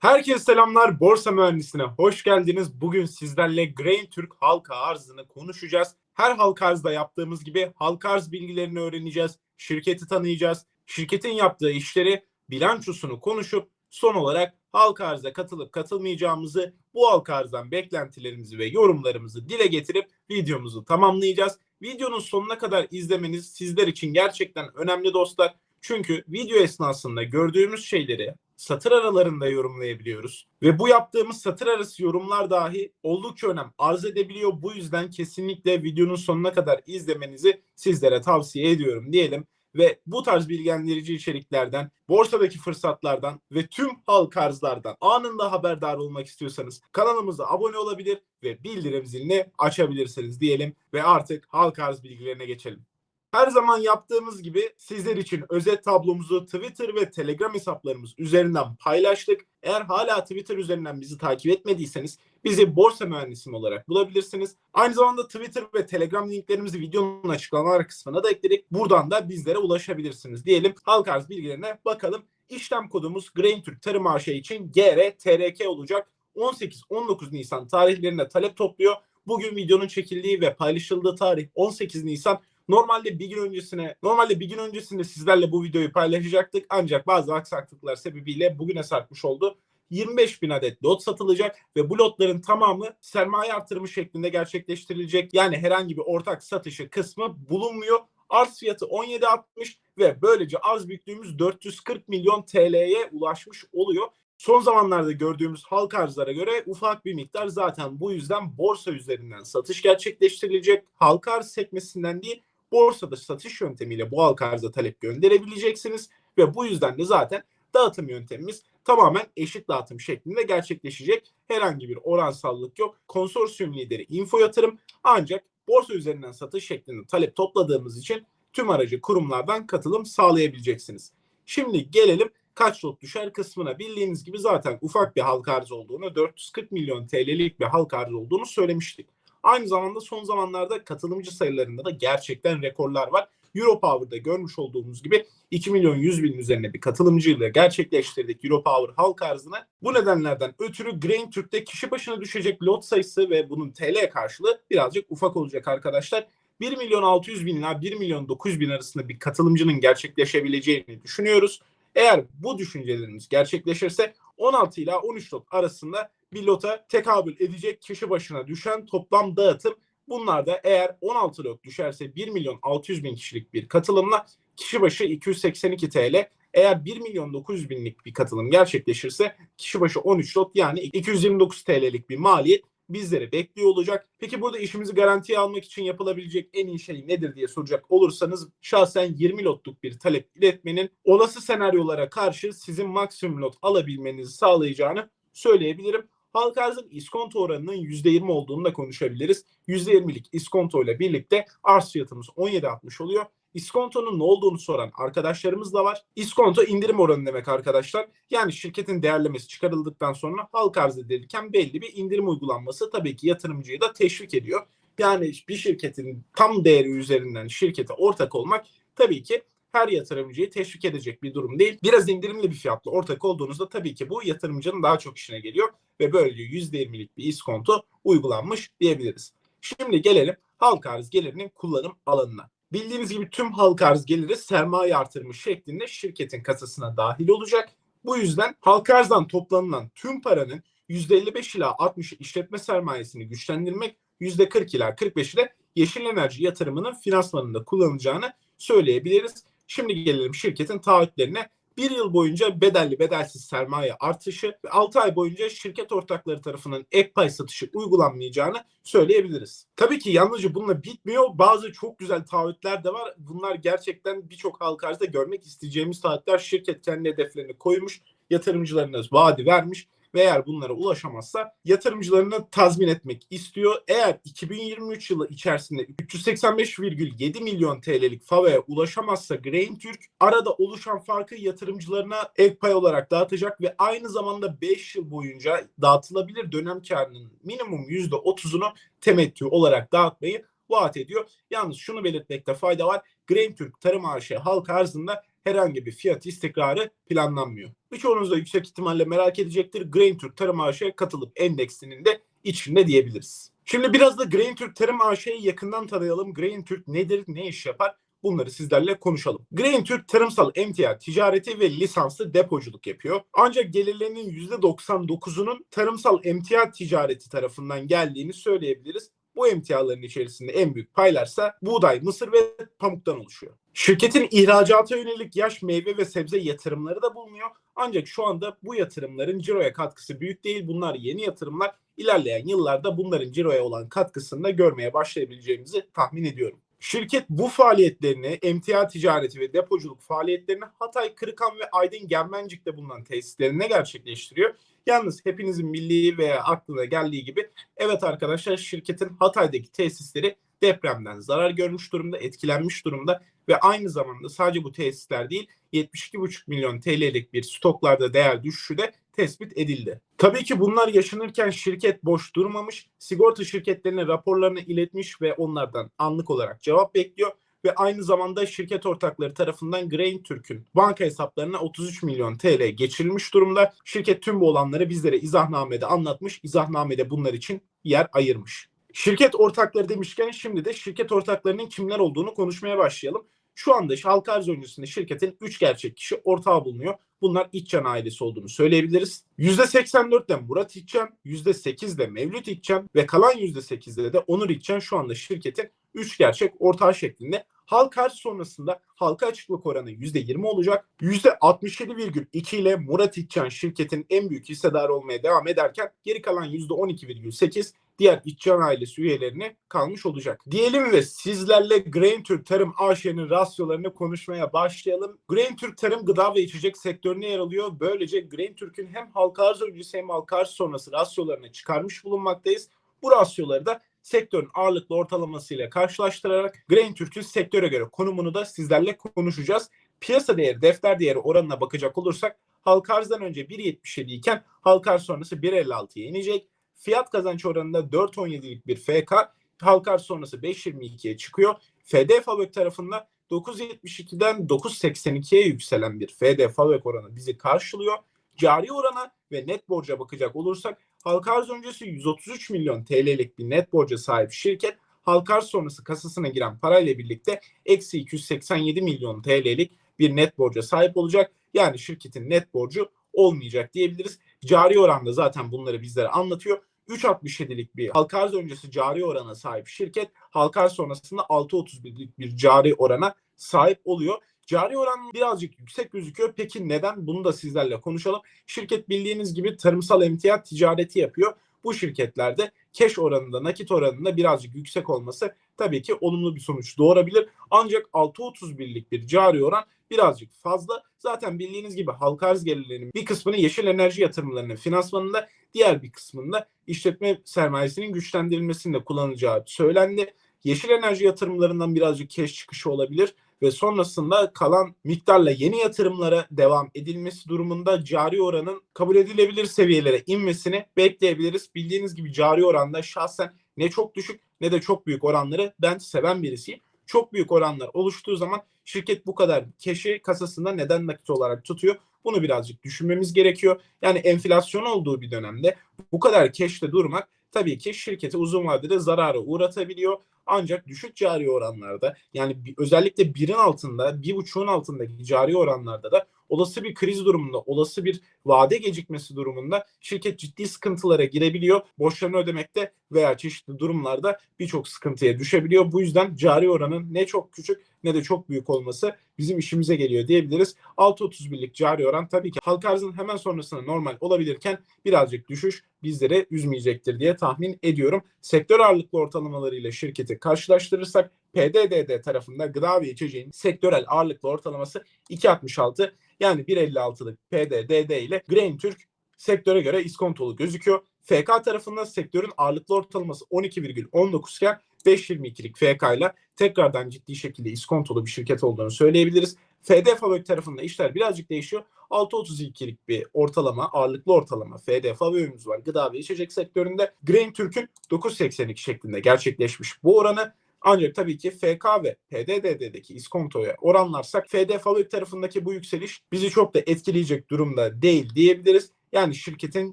Herkese selamlar. Borsa Mühendisine hoş geldiniz. Bugün sizlerle Grain Türk halka arzını konuşacağız. Her halka arzda yaptığımız gibi halka arz bilgilerini öğreneceğiz. Şirketi tanıyacağız. Şirketin yaptığı işleri, bilançosunu konuşup son olarak halka arza katılıp katılmayacağımızı, bu halka arzdan beklentilerimizi ve yorumlarımızı dile getirip videomuzu tamamlayacağız. Videonun sonuna kadar izlemeniz sizler için gerçekten önemli dostlar. Çünkü video esnasında gördüğümüz şeyleri satır aralarında yorumlayabiliyoruz. Ve bu yaptığımız satır arası yorumlar dahi oldukça önem arz edebiliyor. Bu yüzden kesinlikle videonun sonuna kadar izlemenizi sizlere tavsiye ediyorum diyelim. Ve bu tarz bilgilendirici içeriklerden, borsadaki fırsatlardan ve tüm halk arzlardan anında haberdar olmak istiyorsanız kanalımıza abone olabilir ve bildirim zilini açabilirsiniz diyelim ve artık halk arz bilgilerine geçelim. Her zaman yaptığımız gibi sizler için özet tablomuzu Twitter ve Telegram hesaplarımız üzerinden paylaştık. Eğer hala Twitter üzerinden bizi takip etmediyseniz bizi Borsa Mühendisim olarak bulabilirsiniz. Aynı zamanda Twitter ve Telegram linklerimizi videonun açıklamalar kısmına da ekledik. Buradan da bizlere ulaşabilirsiniz diyelim. Halk arz bilgilerine bakalım. İşlem kodumuz Grain Türk Tarım AŞ için GRTRK olacak. 18-19 Nisan tarihlerinde talep topluyor. Bugün videonun çekildiği ve paylaşıldığı tarih 18 Nisan. Normalde bir gün öncesine, normalde bir gün öncesinde sizlerle bu videoyu paylaşacaktık. Ancak bazı aksaklıklar sebebiyle bugüne sarkmış oldu. 25 bin adet lot satılacak ve bu lotların tamamı sermaye artırımı şeklinde gerçekleştirilecek. Yani herhangi bir ortak satışı kısmı bulunmuyor. Arz fiyatı 17.60 ve böylece arz büyüklüğümüz 440 milyon TL'ye ulaşmış oluyor. Son zamanlarda gördüğümüz halk arzlara göre ufak bir miktar zaten bu yüzden borsa üzerinden satış gerçekleştirilecek. Halk arz sekmesinden değil borsada satış yöntemiyle bu halka arza talep gönderebileceksiniz ve bu yüzden de zaten dağıtım yöntemimiz tamamen eşit dağıtım şeklinde gerçekleşecek. Herhangi bir oransallık yok. Konsorsiyum lideri info yatırım ancak borsa üzerinden satış şeklinde talep topladığımız için tüm aracı kurumlardan katılım sağlayabileceksiniz. Şimdi gelelim kaç lot düşer kısmına. Bildiğiniz gibi zaten ufak bir halka arz olduğunu, 440 milyon TL'lik bir halka arz olduğunu söylemiştik. Aynı zamanda son zamanlarda katılımcı sayılarında da gerçekten rekorlar var. Europower'da görmüş olduğumuz gibi 2 milyon 100 bin üzerine bir katılımcıyla gerçekleştirdik Europower halk arzını. Bu nedenlerden ötürü Grain Türk'te kişi başına düşecek lot sayısı ve bunun TL karşılığı birazcık ufak olacak arkadaşlar. 1 milyon 600 bin ila 1 milyon 900 bin arasında bir katılımcının gerçekleşebileceğini düşünüyoruz. Eğer bu düşüncelerimiz gerçekleşirse 16 ila 13 lot arasında bir lota tekabül edecek kişi başına düşen toplam dağıtım. Bunlar da eğer 16 lot düşerse 1 milyon 600 bin kişilik bir katılımla kişi başı 282 TL. Eğer 1 milyon 900 binlik bir katılım gerçekleşirse kişi başı 13 lot yani 229 TL'lik bir maliyet bizleri bekliyor olacak. Peki burada işimizi garantiye almak için yapılabilecek en iyi şey nedir diye soracak olursanız şahsen 20 lotluk bir talep iletmenin olası senaryolara karşı sizin maksimum lot alabilmenizi sağlayacağını söyleyebilirim. Halk arzın iskonto oranının %20 olduğunu da konuşabiliriz. %20'lik iskonto ile birlikte arz fiyatımız 17.60 oluyor. İskontonun ne olduğunu soran arkadaşlarımız da var. İskonto indirim oranı demek arkadaşlar. Yani şirketin değerlemesi çıkarıldıktan sonra halk arz edilirken belli bir indirim uygulanması tabii ki yatırımcıyı da teşvik ediyor. Yani bir şirketin tam değeri üzerinden şirkete ortak olmak tabii ki her yatırımcıyı teşvik edecek bir durum değil. Biraz indirimli bir fiyatla ortak olduğunuzda tabii ki bu yatırımcının daha çok işine geliyor ve böylece %20'lik bir iskonto uygulanmış diyebiliriz. Şimdi gelelim halka arz gelirinin kullanım alanına. Bildiğiniz gibi tüm halka arz geliri sermaye artırımı şeklinde şirketin kasasına dahil olacak. Bu yüzden halka arzdan toplanılan tüm paranın %55 ila 60 işletme sermayesini güçlendirmek, %40 ila 45 ile yeşil enerji yatırımının finansmanında kullanılacağını söyleyebiliriz. Şimdi gelelim şirketin taahhütlerine. Bir yıl boyunca bedelli bedelsiz sermaye artışı ve 6 ay boyunca şirket ortakları tarafından ek pay satışı uygulanmayacağını söyleyebiliriz. Tabii ki yalnızca bununla bitmiyor. Bazı çok güzel taahhütler de var. Bunlar gerçekten birçok halka arzda görmek isteyeceğimiz taahhütler. Şirket kendi hedeflerini koymuş, yatırımcılarına vaadi vermiş ve eğer bunlara ulaşamazsa yatırımcılarını tazmin etmek istiyor. Eğer 2023 yılı içerisinde 385,7 milyon TL'lik FAVE'ye ulaşamazsa Grain Türk arada oluşan farkı yatırımcılarına ek pay olarak dağıtacak ve aynı zamanda 5 yıl boyunca dağıtılabilir dönem karının minimum %30'unu temettü olarak dağıtmayı vaat ediyor. Yalnız şunu belirtmekte fayda var. Grain Türk Tarım AŞ halka arzında herhangi bir fiyat istikrarı planlanmıyor. Birçoğunuz da yüksek ihtimalle merak edecektir. Grain Türk Tarım AŞ'ye katılıp endeksinin de içinde diyebiliriz. Şimdi biraz da Grain Türk Tarım AŞ'yi yakından tanıyalım. Grain Türk nedir, ne iş yapar? Bunları sizlerle konuşalım. Grain Türk tarımsal emtia ticareti ve lisanslı depoculuk yapıyor. Ancak gelirlerinin %99'unun tarımsal emtia ticareti tarafından geldiğini söyleyebiliriz. Bu emtiaların içerisinde en büyük paylarsa buğday, mısır ve pamuktan oluşuyor. Şirketin ihracata yönelik yaş meyve ve sebze yatırımları da bulunuyor. Ancak şu anda bu yatırımların ciroya katkısı büyük değil. Bunlar yeni yatırımlar. İlerleyen yıllarda bunların ciroya olan katkısını da görmeye başlayabileceğimizi tahmin ediyorum. Şirket bu faaliyetlerini, emtia ticareti ve depoculuk faaliyetlerini Hatay, Kırıkan ve Aydın Germencik'te bulunan tesislerinde gerçekleştiriyor. Yalnız hepinizin bildiği veya aklına geldiği gibi evet arkadaşlar şirketin Hatay'daki tesisleri depremden zarar görmüş durumda, etkilenmiş durumda ve aynı zamanda sadece bu tesisler değil 72,5 milyon TL'lik bir stoklarda değer düşüşü de tespit edildi. Tabii ki bunlar yaşanırken şirket boş durmamış, sigorta şirketlerine raporlarını iletmiş ve onlardan anlık olarak cevap bekliyor ve aynı zamanda şirket ortakları tarafından Grain Türk'ün banka hesaplarına 33 milyon TL geçirilmiş durumda. Şirket tüm bu olanları bizlere izahnamede anlatmış, izahnamede bunlar için yer ayırmış. Şirket ortakları demişken şimdi de şirket ortaklarının kimler olduğunu konuşmaya başlayalım. Şu anda halka arz öncesinde şirketin 3 gerçek kişi ortağı bulunuyor. Bunlar İçcan ailesi olduğunu söyleyebiliriz. %84 de Murat İçcan, %8 de Mevlüt İçcan ve kalan %8'de de Onur İçcan şu anda şirketin 3 gerçek ortağı şeklinde. Halka arz sonrasında halka açıklık oranı %20 olacak. %67,2 ile Murat İçcan şirketin en büyük hissedarı olmaya devam ederken geri kalan %12,8 diğer İçcan ailesi üyelerine kalmış olacak. Diyelim ve sizlerle Grain Türk Tarım AŞ'nin rasyolarını konuşmaya başlayalım. Grain Türk Tarım gıda ve içecek sektörüne yer alıyor. Böylece Grain Türk'ün hem halka arz öncesi hem halka arz sonrası rasyolarını çıkarmış bulunmaktayız. Bu rasyoları da sektörün ağırlıklı ortalamasıyla karşılaştırarak Grain Türk'ün sektöre göre konumunu da sizlerle konuşacağız. Piyasa değeri, defter değeri oranına bakacak olursak halka arzdan önce 1.77 iken halka arz sonrası 1.56'ya inecek. Fiyat kazanç oranında 4.17'lik bir FK, halka arz sonrası 5.22'ye çıkıyor. FD Fabrik tarafında 9.72'den 9.82'ye yükselen bir FD Fabrik oranı bizi karşılıyor. Cari orana ve net borca bakacak olursak halka arz öncesi 133 milyon TL'lik bir net borca sahip şirket halka arz sonrası kasasına giren parayla birlikte eksi 287 milyon TL'lik bir net borca sahip olacak. Yani şirketin net borcu olmayacak diyebiliriz. Cari oranda zaten bunları bizlere anlatıyor. 3.67'lik bir halka arz öncesi cari orana sahip şirket halka arz sonrasında 6.31'lik bir cari orana sahip oluyor. Cari oran birazcık yüksek gözüküyor. Peki neden? Bunu da sizlerle konuşalım. Şirket bildiğiniz gibi tarımsal emtia ticareti yapıyor. Bu şirketlerde keş oranında, nakit oranında birazcık yüksek olması tabii ki olumlu bir sonuç doğurabilir. Ancak 6.31'lik bir cari oran birazcık fazla. Zaten bildiğiniz gibi halka arz gelirlerinin bir kısmını yeşil enerji yatırımlarının finansmanında, diğer bir kısmında işletme sermayesinin güçlendirilmesinde kullanacağı söylendi. Yeşil enerji yatırımlarından birazcık keş çıkışı olabilir ve sonrasında kalan miktarla yeni yatırımlara devam edilmesi durumunda cari oranın kabul edilebilir seviyelere inmesini bekleyebiliriz. Bildiğiniz gibi cari oranda şahsen ne çok düşük ne de çok büyük oranları ben seven birisiyim. Çok büyük oranlar oluştuğu zaman şirket bu kadar keşi kasasında neden nakit olarak tutuyor? Bunu birazcık düşünmemiz gerekiyor. Yani enflasyon olduğu bir dönemde bu kadar keşte durmak tabii ki şirketi uzun vadede zarara uğratabiliyor. Ancak düşük cari oranlarda yani özellikle birin altında, bir buçuğun altındaki cari oranlarda da olası bir kriz durumunda, olası bir vade gecikmesi durumunda şirket ciddi sıkıntılara girebiliyor. Borçlarını ödemekte veya çeşitli durumlarda birçok sıkıntıya düşebiliyor. Bu yüzden cari oranın ne çok küçük ne de çok büyük olması bizim işimize geliyor diyebiliriz. 6.31'lik cari oran tabii ki halka arzın hemen sonrasında normal olabilirken birazcık düşüş bizlere üzmeyecektir diye tahmin ediyorum. Sektör ağırlıklı ortalamalarıyla şirketi karşılaştırırsak PDDD tarafında gıda ve içeceğin sektörel ağırlıklı ortalaması 2.66 yani 1.56'lık PDDD ile Grain Türk sektöre göre iskontolu gözüküyor. FK tarafında sektörün ağırlıklı ortalaması 12,19 iken 5.22'lik FK ile tekrardan ciddi şekilde iskontolu bir şirket olduğunu söyleyebiliriz. FD Fabrik tarafında işler birazcık değişiyor. 6.32'lik bir ortalama, ağırlıklı ortalama FD Fabrik'imiz var. Gıda ve içecek sektöründe Grain Türk'ün 9.82 şeklinde gerçekleşmiş bu oranı Ancak tabii ki FK ve PDD'deki iskontoya oranlarsak FD Fabrik tarafındaki bu yükseliş bizi çok da etkileyecek durumda değil diyebiliriz. Yani şirketin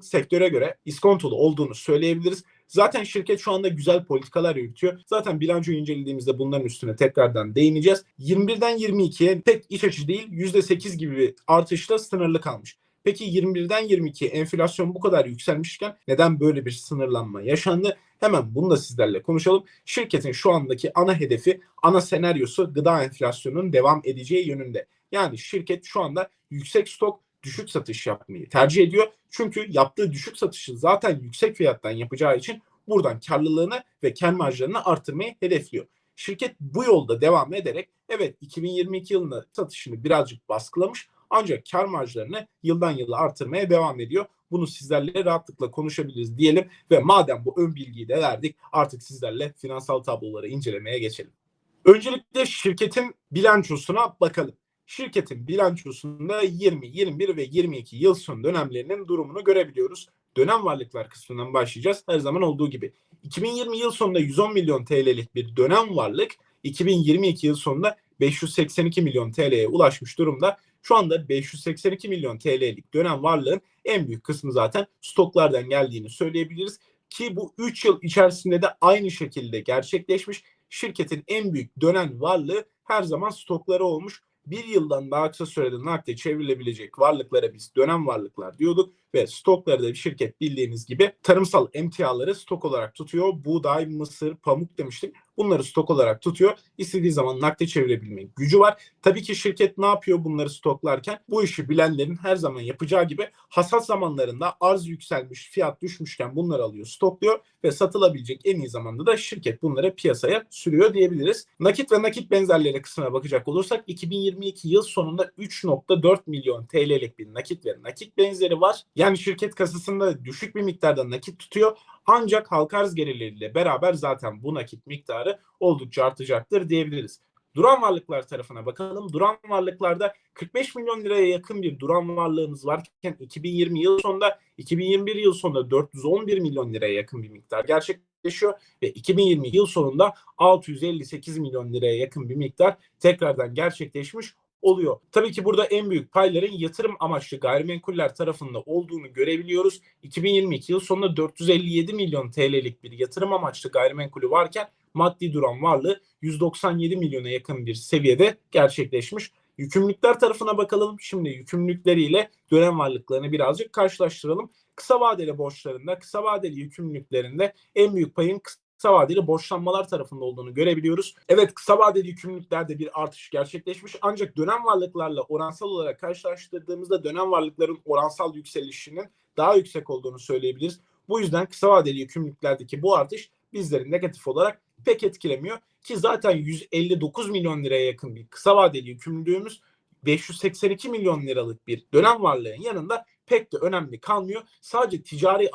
sektöre göre iskontolu olduğunu söyleyebiliriz. Zaten şirket şu anda güzel politikalar yürütüyor. Zaten bilanço incelediğimizde bunların üstüne tekrardan değineceğiz. 21'den 22'ye pek iç açıcı değil %8 gibi bir artışla sınırlı kalmış. Peki 21'den 22'ye enflasyon bu kadar yükselmişken neden böyle bir sınırlanma yaşandı? Hemen bunu da sizlerle konuşalım. Şirketin şu andaki ana hedefi, ana senaryosu gıda enflasyonunun devam edeceği yönünde. Yani şirket şu anda yüksek stok, düşük satış yapmayı tercih ediyor. Çünkü yaptığı düşük satışı zaten yüksek fiyattan yapacağı için buradan karlılığını ve kar marjlarını artırmayı hedefliyor. Şirket bu yolda devam ederek evet 2022 yılında satışını birazcık baskılamış ancak kar marjlarını yıldan yıla artırmaya devam ediyor. Bunu sizlerle rahatlıkla konuşabiliriz diyelim ve madem bu ön bilgiyi de verdik artık sizlerle finansal tabloları incelemeye geçelim. Öncelikle şirketin bilançosuna bakalım. Şirketin bilançosunda 20, 21 ve 22 yıl sonu dönemlerinin durumunu görebiliyoruz. Dönem varlıklar kısmından başlayacağız. Her zaman olduğu gibi. 2020 yıl sonunda 110 milyon TL'lik bir dönem varlık 2022 yıl sonunda 582 milyon TL'ye ulaşmış durumda. Şu anda 582 milyon TL'lik dönem varlığın en büyük kısmı zaten stoklardan geldiğini söyleyebiliriz. Ki bu 3 yıl içerisinde de aynı şekilde gerçekleşmiş. Şirketin en büyük dönem varlığı her zaman stokları olmuş. Bir yıldan daha kısa sürede nakde çevrilebilecek varlıklara biz dönem varlıklar diyorduk ve stokları da bir şirket bildiğiniz gibi tarımsal emtiaları stok olarak tutuyor. Buğday, mısır, pamuk demiştik. Bunları stok olarak tutuyor. İstediği zaman nakde çevirebilme gücü var. Tabii ki şirket ne yapıyor bunları stoklarken? Bu işi bilenlerin her zaman yapacağı gibi hasat zamanlarında arz yükselmiş, fiyat düşmüşken bunları alıyor, stokluyor ve satılabilecek en iyi zamanda da şirket bunları piyasaya sürüyor diyebiliriz. Nakit ve nakit benzerleri kısmına bakacak olursak 2022 yıl sonunda 3.4 milyon TL'lik bir nakit ve nakit benzeri var. Yani şirket kasasında düşük bir miktarda nakit tutuyor. Ancak halka arz gelirleriyle beraber zaten bu nakit miktarı oldukça artacaktır diyebiliriz. Duran varlıklar tarafına bakalım. Duran varlıklarda 45 milyon liraya yakın bir duran varlığımız varken 2020 yıl sonunda 2021 yıl sonunda 411 milyon liraya yakın bir miktar gerçekleşiyor ve 2020 yıl sonunda 658 milyon liraya yakın bir miktar tekrardan gerçekleşmiş oluyor. Tabii ki burada en büyük payların yatırım amaçlı gayrimenkuller tarafında olduğunu görebiliyoruz. 2022 yıl sonunda 457 milyon TL'lik bir yatırım amaçlı gayrimenkulü varken maddi duran varlığı 197 milyona yakın bir seviyede gerçekleşmiş. Yükümlülükler tarafına bakalım. Şimdi yükümlülükleriyle dönem varlıklarını birazcık karşılaştıralım. Kısa vadeli borçlarında, kısa vadeli yükümlülüklerinde en büyük payın kısa vadeli borçlanmalar tarafında olduğunu görebiliyoruz. Evet kısa vadeli yükümlülüklerde bir artış gerçekleşmiş ancak dönem varlıklarla oransal olarak karşılaştırdığımızda dönem varlıkların oransal yükselişinin daha yüksek olduğunu söyleyebiliriz. Bu yüzden kısa vadeli yükümlülüklerdeki bu artış bizleri negatif olarak pek etkilemiyor ki zaten 159 milyon liraya yakın bir kısa vadeli yükümlülüğümüz 582 milyon liralık bir dönem varlığın yanında pek de önemli kalmıyor. Sadece ticari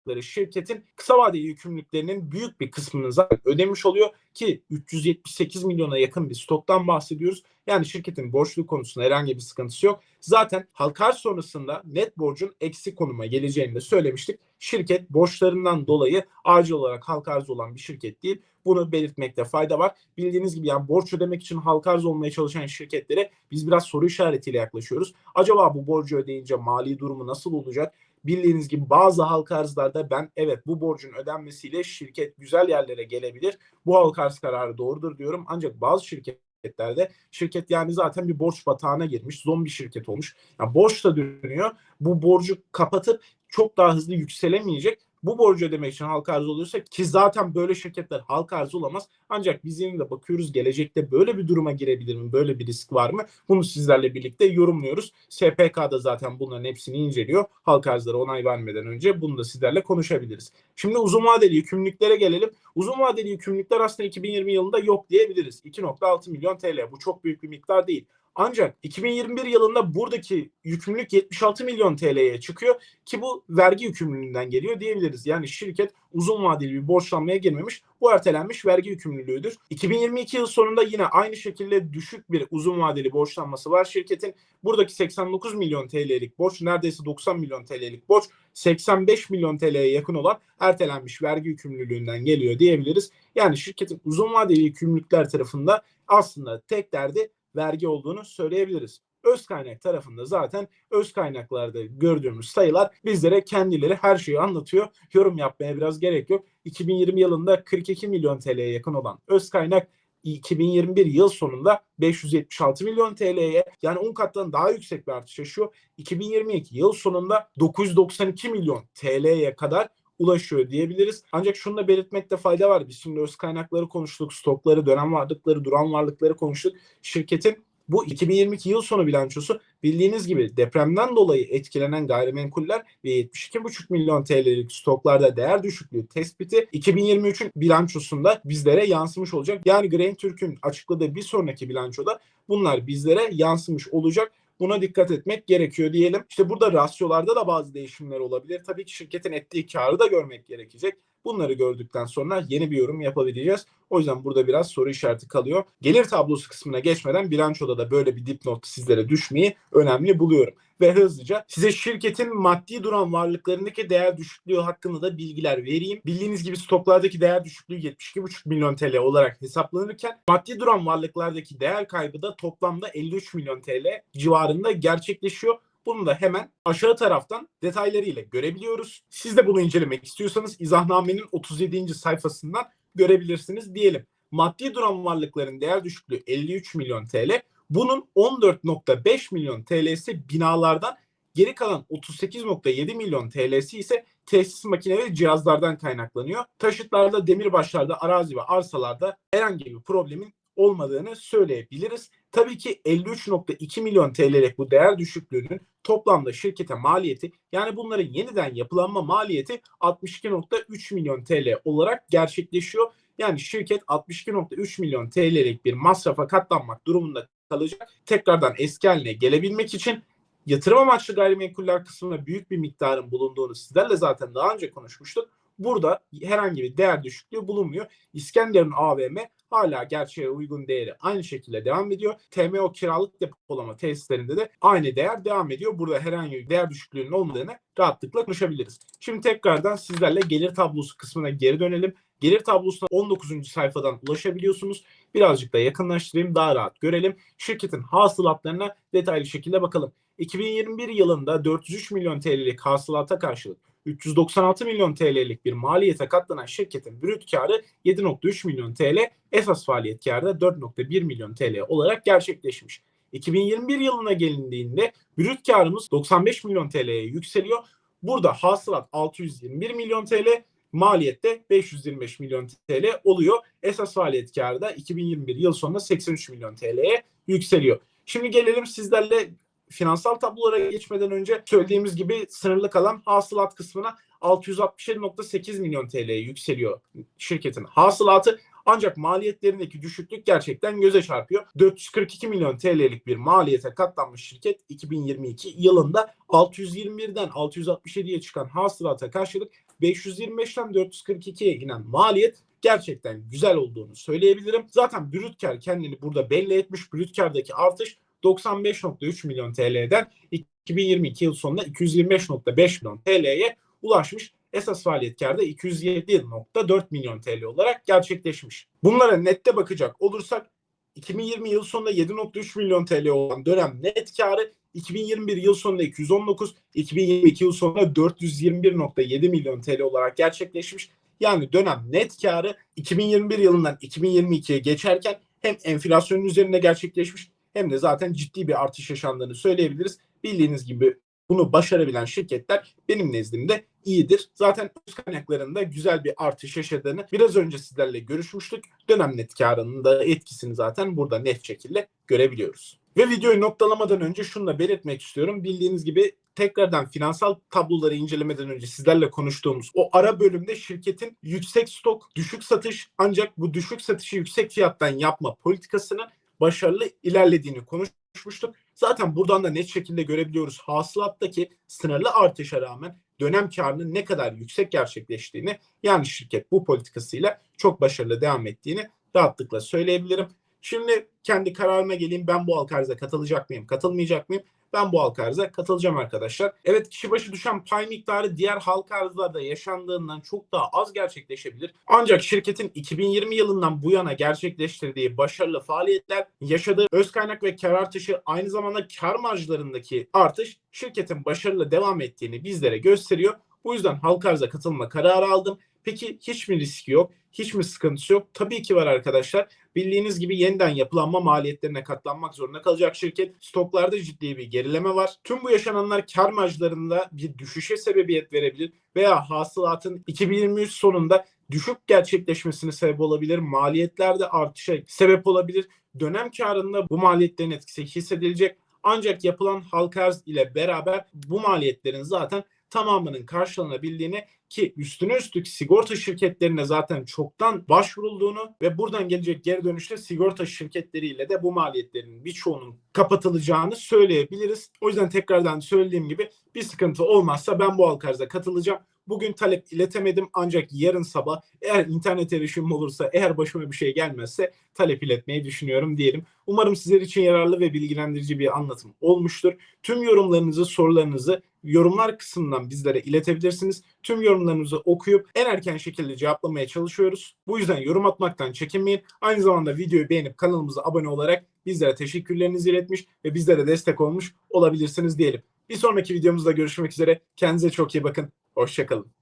alacakları şirketin kısa vadeli yükümlülüklerinin büyük bir kısmını zaten ödemiş oluyor ki 378 milyona yakın bir stoktan bahsediyoruz. Yani şirketin borçlu konusunda herhangi bir sıkıntısı yok. Zaten halka sonrasında net borcun eksi konuma geleceğini de söylemiştik. Şirket borçlarından dolayı acil olarak halka arz olan bir şirket değil. Bunu belirtmekte fayda var. Bildiğiniz gibi yani borç ödemek için halka arz olmaya çalışan şirketlere biz biraz soru işaretiyle yaklaşıyoruz. Acaba bu borcu ödeyince mali durumu nasıl olacak? Bildiğiniz gibi bazı halka arzlarda ben evet bu borcun ödenmesiyle şirket güzel yerlere gelebilir. Bu halka arz kararı doğrudur diyorum. Ancak bazı şirketlerde şirket yani zaten bir borç batağına girmiş. Zombi şirket olmuş. Yani borç da dönüyor. Bu borcu kapatıp çok daha hızlı yükselemeyecek. Bu borcu ödemek için halka arz oluyorsa ki zaten böyle şirketler halka arz olamaz. Ancak biz yine de bakıyoruz gelecekte böyle bir duruma girebilir mi? Böyle bir risk var mı? Bunu sizlerle birlikte yorumluyoruz. SPK da zaten bunların hepsini inceliyor. Halka arzlara onay vermeden önce bunu da sizlerle konuşabiliriz. Şimdi uzun vadeli yükümlülüklere gelelim. Uzun vadeli yükümlülükler aslında 2020 yılında yok diyebiliriz. 2.6 milyon TL. Bu çok büyük bir miktar değil. Ancak 2021 yılında buradaki yükümlülük 76 milyon TL'ye çıkıyor ki bu vergi yükümlülüğünden geliyor diyebiliriz. Yani şirket uzun vadeli bir borçlanmaya girmemiş. Bu ertelenmiş vergi yükümlülüğüdür. 2022 yıl sonunda yine aynı şekilde düşük bir uzun vadeli borçlanması var şirketin. Buradaki 89 milyon TL'lik borç neredeyse 90 milyon TL'lik borç 85 milyon TL'ye yakın olan ertelenmiş vergi yükümlülüğünden geliyor diyebiliriz. Yani şirketin uzun vadeli yükümlülükler tarafında aslında tek derdi vergi olduğunu söyleyebiliriz. Öz kaynak tarafında zaten öz kaynaklarda gördüğümüz sayılar bizlere kendileri her şeyi anlatıyor. Yorum yapmaya biraz gerek yok. 2020 yılında 42 milyon TL'ye yakın olan öz kaynak 2021 yıl sonunda 576 milyon TL'ye yani 10 kattan daha yüksek bir artış yaşıyor. 2022 yıl sonunda 992 milyon TL'ye kadar ulaşıyor diyebiliriz. Ancak şunu da belirtmekte fayda var. Biz şimdi öz kaynakları konuştuk, stokları, dönem varlıkları, duran varlıkları konuştuk. Şirketin bu 2022 yıl sonu bilançosu bildiğiniz gibi depremden dolayı etkilenen gayrimenkuller ve 72,5 milyon TL'lik stoklarda değer düşüklüğü tespiti 2023'ün bilançosunda bizlere yansımış olacak. Yani Grain Türk'ün açıkladığı bir sonraki bilançoda bunlar bizlere yansımış olacak. Buna dikkat etmek gerekiyor diyelim. İşte burada rasyolarda da bazı değişimler olabilir. Tabii ki şirketin ettiği karı da görmek gerekecek. Bunları gördükten sonra yeni bir yorum yapabileceğiz. O yüzden burada biraz soru işareti kalıyor. Gelir tablosu kısmına geçmeden bilançoda da böyle bir dipnot sizlere düşmeyi önemli buluyorum. Ve hızlıca size şirketin maddi duran varlıklarındaki değer düşüklüğü hakkında da bilgiler vereyim. Bildiğiniz gibi stoklardaki değer düşüklüğü 72,5 milyon TL olarak hesaplanırken maddi duran varlıklardaki değer kaybı da toplamda 53 milyon TL civarında gerçekleşiyor. Bunu da hemen aşağı taraftan detaylarıyla görebiliyoruz. Siz de bunu incelemek istiyorsanız izahnamenin 37. sayfasından görebilirsiniz diyelim. Maddi duran varlıkların değer düşüklüğü 53 milyon TL. Bunun 14.5 milyon TL'si binalardan geri kalan 38.7 milyon TL'si ise tesis makine ve cihazlardan kaynaklanıyor. Taşıtlarda, demirbaşlarda, arazi ve arsalarda herhangi bir problemin olmadığını söyleyebiliriz. Tabii ki 53.2 milyon TL'lik bu değer düşüklüğünün toplamda şirkete maliyeti yani bunların yeniden yapılanma maliyeti 62.3 milyon TL olarak gerçekleşiyor. Yani şirket 62.3 milyon TL'lik bir masrafa katlanmak durumunda kalacak. Tekrardan eski haline gelebilmek için yatırım amaçlı gayrimenkuller kısmında büyük bir miktarın bulunduğunu sizlerle zaten daha önce konuşmuştuk. Burada herhangi bir değer düşüklüğü bulunmuyor. İskenderun AVM hala gerçeğe uygun değeri aynı şekilde devam ediyor. TMO kiralık depolama tesislerinde de aynı değer devam ediyor. Burada herhangi bir değer düşüklüğünün olmadığını rahatlıkla konuşabiliriz. Şimdi tekrardan sizlerle gelir tablosu kısmına geri dönelim. Gelir tablosuna 19. sayfadan ulaşabiliyorsunuz. Birazcık da yakınlaştırayım daha rahat görelim. Şirketin hasılatlarına detaylı şekilde bakalım. 2021 yılında 403 milyon TL'lik hasılata karşılık 396 milyon TL'lik bir maliyete katlanan şirketin brüt karı 7.3 milyon TL, esas faaliyet karı da 4.1 milyon TL olarak gerçekleşmiş. 2021 yılına gelindiğinde brüt karımız 95 milyon TL'ye yükseliyor. Burada hasılat 621 milyon TL, maliyette 525 milyon TL oluyor. Esas faaliyet karı da 2021 yıl sonunda 83 milyon TL'ye yükseliyor. Şimdi gelelim sizlerle finansal tablolara geçmeden önce söylediğimiz gibi sınırlı kalan hasılat kısmına 667.8 milyon TL'ye yükseliyor şirketin hasılatı. Ancak maliyetlerindeki düşüklük gerçekten göze çarpıyor. 442 milyon TL'lik bir maliyete katlanmış şirket 2022 yılında 621'den 667'ye çıkan hasılata karşılık 525'ten 442'ye inen maliyet gerçekten güzel olduğunu söyleyebilirim. Zaten brüt kar kendini burada belli etmiş. Brüt kardaki artış 95.3 milyon TL'den 2022 yıl sonunda 225.5 milyon TL'ye ulaşmış. Esas faaliyet karda 207.4 milyon TL olarak gerçekleşmiş. Bunlara nette bakacak olursak 2020 yıl sonunda 7.3 milyon TL olan dönem net karı 2021 yıl sonunda 219, 2022 yıl sonunda 421.7 milyon TL olarak gerçekleşmiş. Yani dönem net karı 2021 yılından 2022'ye geçerken hem enflasyonun üzerinde gerçekleşmiş hem de zaten ciddi bir artış yaşandığını söyleyebiliriz. Bildiğiniz gibi bunu başarabilen şirketler benim nezdimde iyidir. Zaten öz kaynaklarında güzel bir artış yaşadığını biraz önce sizlerle görüşmüştük. Dönem net karının da etkisini zaten burada net şekilde görebiliyoruz. Ve videoyu noktalamadan önce şunu da belirtmek istiyorum. Bildiğiniz gibi tekrardan finansal tabloları incelemeden önce sizlerle konuştuğumuz o ara bölümde şirketin yüksek stok, düşük satış ancak bu düşük satışı yüksek fiyattan yapma politikasının başarılı ilerlediğini konuşmuştuk. Zaten buradan da net şekilde görebiliyoruz. Hasılattaki sınırlı artışa rağmen dönem karının ne kadar yüksek gerçekleştiğini yani şirket bu politikasıyla çok başarılı devam ettiğini rahatlıkla söyleyebilirim. Şimdi kendi kararıma geleyim. Ben bu halka arıza katılacak mıyım, katılmayacak mıyım? Ben bu halka arıza katılacağım arkadaşlar. Evet kişi başı düşen pay miktarı diğer halka arzlarda yaşandığından çok daha az gerçekleşebilir. Ancak şirketin 2020 yılından bu yana gerçekleştirdiği başarılı faaliyetler, yaşadığı öz kaynak ve kar artışı aynı zamanda kar marjlarındaki artış şirketin başarılı devam ettiğini bizlere gösteriyor. Bu yüzden halka arıza katılma kararı aldım. Peki hiç mi riski yok? Hiç mi sıkıntısı yok? Tabii ki var arkadaşlar. Bildiğiniz gibi yeniden yapılanma maliyetlerine katlanmak zorunda kalacak şirket. Stoklarda ciddi bir gerileme var. Tüm bu yaşananlar kar marjlarında bir düşüşe sebebiyet verebilir veya hasılatın 2023 sonunda düşük gerçekleşmesine sebep olabilir. Maliyetlerde artışa sebep olabilir. Dönem karında bu maliyetlerin etkisi hissedilecek. Ancak yapılan halka arz ile beraber bu maliyetlerin zaten tamamının karşılanabildiğini ki üstüne üstlük sigorta şirketlerine zaten çoktan başvurulduğunu ve buradan gelecek geri dönüşte sigorta şirketleriyle de bu maliyetlerin birçoğunun kapatılacağını söyleyebiliriz. O yüzden tekrardan söylediğim gibi bir sıkıntı olmazsa ben bu halka katılacağım. Bugün talep iletemedim ancak yarın sabah eğer internet erişimim olursa eğer başıma bir şey gelmezse talep iletmeyi düşünüyorum diyelim. Umarım sizler için yararlı ve bilgilendirici bir anlatım olmuştur. Tüm yorumlarınızı, sorularınızı yorumlar kısmından bizlere iletebilirsiniz. Tüm yorumlarınızı okuyup en erken şekilde cevaplamaya çalışıyoruz. Bu yüzden yorum atmaktan çekinmeyin. Aynı zamanda videoyu beğenip kanalımıza abone olarak bizlere teşekkürlerinizi iletmiş ve bizlere destek olmuş olabilirsiniz diyelim. Bir sonraki videomuzda görüşmek üzere. Kendinize çok iyi bakın. Hoşçakalın.